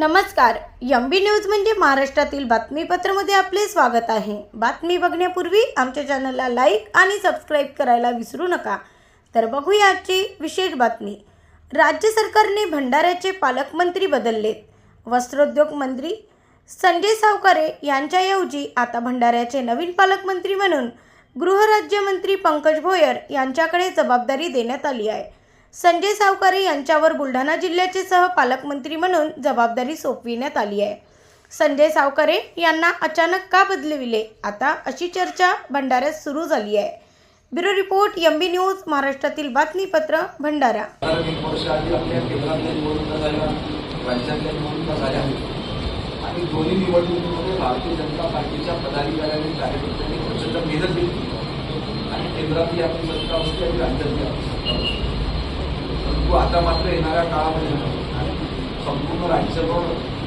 नमस्कार. यमबी बी न्यूज म्हणजे महाराष्ट्रातील बातमीपत्रामध्ये आपले स्वागत आहे. बातमी बघण्यापूर्वी आमच्या चॅनलला लाईक आणि सबस्क्राईब करायला विसरू नका. तर बघूया आजची विशेष बातमी. राज्य सरकारने भंडाऱ्याचे पालकमंत्री बदललेत. वस्त्रोद्योग मंत्री संजय सावकारे यांच्याऐवजी आता भंडाऱ्याचे नवीन पालकमंत्री म्हणून गृहराज्यमंत्री पंकज भोयर यांच्याकडे जबाबदारी देण्यात आली आहे. संजय सावकारे यांच्यावर बुलढाणा जिल्ह्याचे सह पालकमंत्री म्हणून जबाबदारी सोपविण्यात आली आहे. संजय सावकारे यांना अचानक का बदलविले? आता अशी चर्चा भंडाऱ्यात सुरू झाली आहे. Bureau report M B news महाराष्ट्रातील बातमीपत्र भंडारा. आणि दोन्ही निवडणुकीमध्ये भारतीय जनता पार्टीच्या पदाधिकाऱ्यांनी कार्यकर्त्यांनी प्रचंड मेहनत घेतली. आणि केंद्रातली आपली सत्ता असते आणि राज्यातली आपली. परंतु आता मात्र येणाऱ्या काळामध्ये संपूर्ण राज्यभर